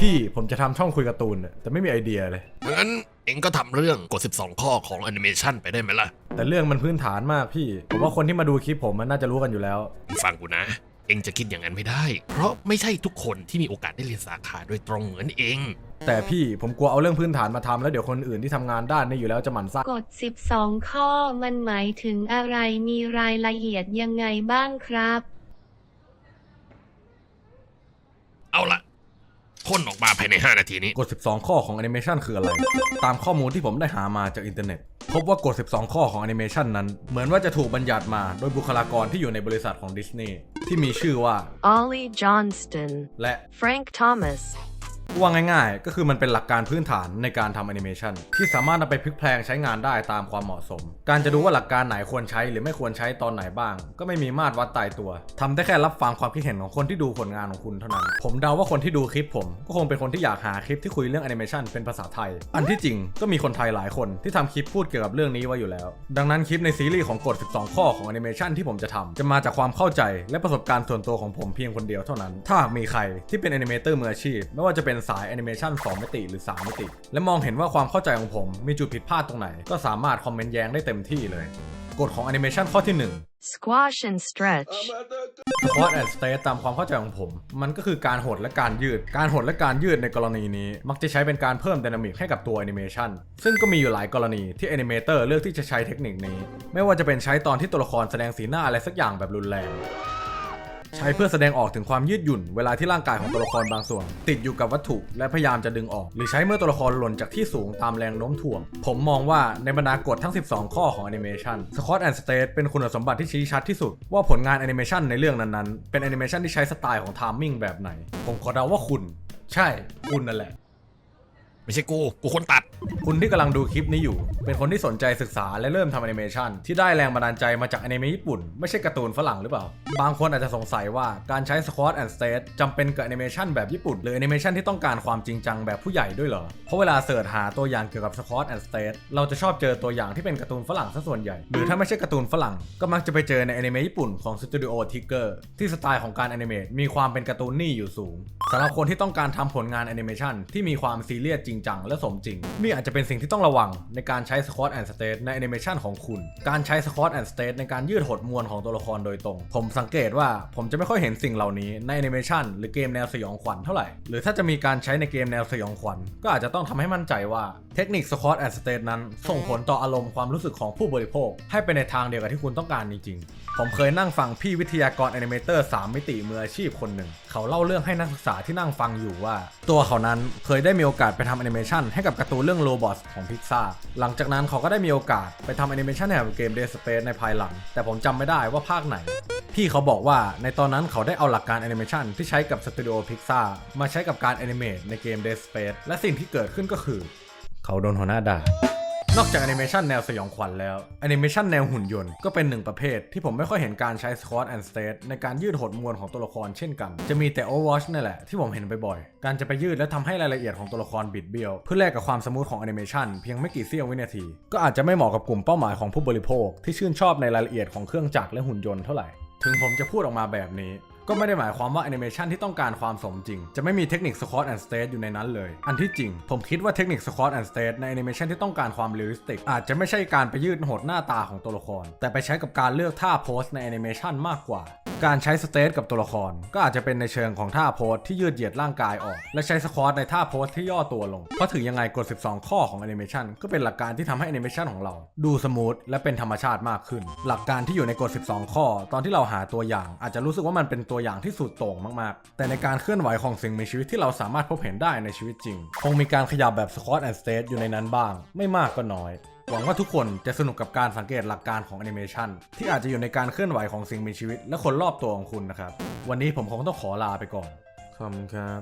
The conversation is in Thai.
พี่ผมจะทำช่องคุยการ์ตูนน่ะแต่ไม่มีไอเดียเลย งั้นเองก็ทำเรื่องกด 12 ข้อของแอนิเมชันไปได้ไหมล่ะ แต่เรื่องมันพื้นฐานมากพี่ ผมว่าคนที่มาดูคลิปผมมันน่าจะรู้กันอยู่แล้ว ฟังกูนะ เองจะคิดอย่างนั้นไม่ได้ เพราะไม่ใช่ทุกคนที่มีโอกาสได้เรียนสาขาโดยตรงเหมือนเอง แต่พี่ผมกลัวเอาเรื่องพื้นฐานมาทำแล้วเดี๋ยวคนอื่นที่ทำงานด้านนี้อยู่แล้วจะหมั่นไส้กฎ 12 ข้อมันหมายถึงอะไรมีรายละเอียดยังไงบ้างครับ เอาละ พ่นออกมาภายใน 5 นาทีนี้ กฎ 12 ข้อของแอนิเมชันคืออะไร ตามข้อมูลที่ผมได้หามาจากอินเทอร์เน็ต พบว่ากฎ 12 ข้อของแอนิเมชันนั้น เหมือนว่าจะถูกบัญญัติมาโดยบุคลากรที่อยู่ในบริษัทของดิสนีย์ที่มีชื่อว่า Ollie Johnston, และ Frank Thomas, ว่าง่ายๆ ก็คือมันเป็นหลักการพื้นฐานในการทำแอนิเมชันที่สามารถนำไปพลิกแพลงใช้งานได้ตามความเหมาะสม การจะดูว่าหลักการไหนควรใช้หรือไม่ควรใช้ตอนไหนบ้าง ก็ไม่มีมาตรวัดตายตัวทำได้แค่รับฟังความคิดเห็นของคนที่ดูผลงานของคุณเท่านั้น ผมเดาว่าคนที่ดูคลิปผม ก็คงเป็นคนที่อยากหาคลิปที่คุยเรื่องแอนิเมชันเป็นภาษาไทย อันที่จริงก็มีคนไทยหลายคนที่ทำคลิปพูดเกี่ยวกับเรื่องนี้ไว้อยู่แล้ว ดังนั้นคลิปในซีรีส์ของกฎ 12 ข้อของแอนิเมชันที่ผมจะทำจะมาจากความเข้าใจและประสบการณ์ส่วนตัวของผมเพียงคนเดียวเท่านั้น ถ้าหากมีใครที่เป็นแอนิเมเตอร์มืออาชีพไม่ว่าจะเป็นสายแอนิเมชัน2มิติหรือ 3 มิติ และมองเห็นว่าความเข้าใจของผมมีจุดผิดพลาดตรงไหน ก็สามารถคอมเมนต์แย้งได้เต็มที่เลยกฎของแอนิเมชันข้อที่ 1 Squash and Stretch, squat and stretch ตามความเข้าใจของผม มันก็คือการหดและการยืด การหดและการยืดในกรณีนี้ มักจะใช้เป็นการเพิ่ม d y นามิกให้กับตัวแอนิเมชันซึ่งก็มีอยู่หลายกรณีที่แอนิเมเตอร์เลือกที่จะใช้เทคนิคนี้ ไม่ว่าจะเป็นใช้ตอนที่ตัวละครแสดงสีหน้าอะไรสักอย่างแบบรุนแรง ใช้เพื่อแสดงออกถึงความยืดหยุ่น เวลาที่ร่างกายของตัวละครบางส่วน ติดอยู่กับวัตถุและพยายามจะดึงออก หรือใช้เมื่อตัวละครหล่นจากที่สูงตามแรงโน้มถ่วง ผมมองว่าในบรรดากฎทั้ง 12 ข้อของแอนิเมชัน Scott and State เป็นคุณสมบัติที่ชี้ชัดที่สุด ว่าผลงานแอนิเมชันในเรื่องนั้นๆ เป็นแอนิเมชันที่ใช้สไตล์ของไทมิ่งแบบไหน ผมขอเดาว่าคุณ ใช่ คุณนั่นแหละ ไม่ใช่กู กูคนตัด คุณที่กำลังดูคลิปนี้อยู่ เป็นคนที่สนใจศึกษาและเริ่มทำแอนิเมชันที่ได้แรงบันดาลใจมาจากแอนิเมะญี่ปุ่น ไม่ใช่การ์ตูนฝรั่งหรือเปล่า บางคนอาจจะสงสัยว่าการใช้ Squat and State จำเป็นกับแอนิเมชันแบบญี่ปุ่น หรือแอนิเมชันที่ต้องการความจริงจังแบบผู้ใหญ่ด้วยเหรอ เพราะเวลาเสิร์ชหาตัวอย่างเกี่ยวกับ Squat and State เราจะชอบเจอตัวอย่างที่เป็นการ์ตูนฝรั่งซะส่วนใหญ่ หรือถ้าไม่ใช่การ์ตูนฝรั่งก็มักจะไปเจอในแอนิเมะญี่ปุ่นของสตูดิโอทิกเกอร์ที่สไตล์ของการแอนิเมตมีความเป็นการ์ตูนนี่อยู่สูงสำหรับคนที่ต้องการทำผลงานแอนิเมชันที่มีความซีเรียสจริงจังและสมจริง นี่อาจจะเป็นสิ่งที่ต้องระวังในการใช้ Squat and State ในแอนิเมชันของคุณ การใช้ Squat and State ในการยืดหดมวลของตัวละครโดยตรง ผมสังเกตว่าผมจะไม่ค่อยเห็นสิ่งเหล่านี้ในแอนิเมชันหรือเกมแนวสยองขวัญเท่าไหร่ หรือถ้าจะมีการใช้ในเกมแนวสยองขวัญก็อาจจะต้องทำให้มั่นใจว่าเทคนิค Squat and State นั้น ส่งผลต่ออารมณ์ความรู้สึกของผู้บริโภค ให้ไปในทางเดียวกับที่คุณต้องการจริงๆ ผมเคยนั่งฟังพี่วิทยากรแอนิเมเตอร์3มิติมืออาชีพคนหนึ่ง เขาเล่าเรื่องให้นักศึกษาที่นั่งฟังอยู่ว่า ตัวเขานั้นเคยได้มีโอกาสไปทำแอนิเมชันให้กับการ์ตูนเรื่องโรบอทของพิกซาหลังจากนั้นเขาก็ได้มีโอกาสไปทำแอนิเมชันให้กับเกม Dead Space ในภายหลัง แต่ผมจำไม่ได้ว่าภาคไหน พี่เขาบอกว่าในตอนนั้นเขาได้เอาหลักการแอนิเมชันที่ใช้กับสตูดิโอพิกซามาใช้กับการแอนิเมตในเกม Dead Space และสิ่งที่เกิดขึ้นก็คือ เขาโดนหัวหน้าด่า นอกจากแอนิเมชันแนวสยองขวัญแล้วแอนิเมชันแนวหุ่นยนต์ก็เป็นหนึ่งประเภท ที่ผมไม่ค่อยเห็นการใช้ Squat and State ในการยืดหดมวลของตัวละครเช่นกัน จะมีแต่ Overwatch นี่แหละที่ผมเห็นบ่อยๆ การจะไปยืดและทำให้รายละเอียดของตัวละครบิดเบี้ยว เพื่อแลกกับความสมูทของแอนิเมชันเพียงไม่กี่เสี้ยววินาที ก็อาจจะไม่เหมาะกับกลุ่มเป้าหมายของผู้บริโภค ที่ชื่นชอบในรายละเอียดของเครื่องจักรและหุ่นยนต์เท่าไหร่ถึงผมจะพูดออกมาแบบนี้ ก็ไม่ได้หมายความว่าแอนิเมชันที่ต้องการความสมจริง จะไม่มีเทคนิคสคอตแอนด์สเตทอยู่ในนั้นเลย อันที่จริง ผมคิดว่าเทคนิคสคอตแอนด์สเตทในแอนิเมชันที่ต้องการความเรียลลิสติก อาจจะไม่ใช่การไปยืดหดหน้าตาของตัวละคร แต่ไปใช้กับการเลือกท่าโพสในแอนิเมชันมากกว่า การใช้สเตทกับตัวละคร ก็อาจจะเป็นในเชิงของท่าโพสที่ยืดเหยียดร่างกายออก และใช้สควอตในท่าโพสที่ย่อตัวลง เพราะถึงยังไงกฎ 12 ข้อของแอนิเมชันก็เป็นหลักการที่ทำให้แอนิเมชันของเรา ดูสมูทและเป็นธรรมชาติมากขึ้น หลักการที่อยู่ในกฎ 12 ข้อ ตอนที่เราหาตัวอย่าง อาจจะรู้สึกว่ามันเป็นตัวอย่างที่สุดโต่งมากๆ แต่ในการเคลื่อนไหวของสิ่งมีชีวิตที่เราสามารถพบเห็นได้ในชีวิตจริง คงมีการขยับแบบสควอตแอนด์สเตทอยู่ในนั้นบ้าง ไม่มากก็น้อย หวังว่าทุกคนจะสนุกกับการสังเกตหลักการของแอนิเมชันที่อาจจะอยู่ในการเคลื่อนไหวของสิ่งมีชีวิต และคนรอบตัวของคุณนะครับ วันนี้ผมคงต้องขอลาไปก่อนขอบคุณครับ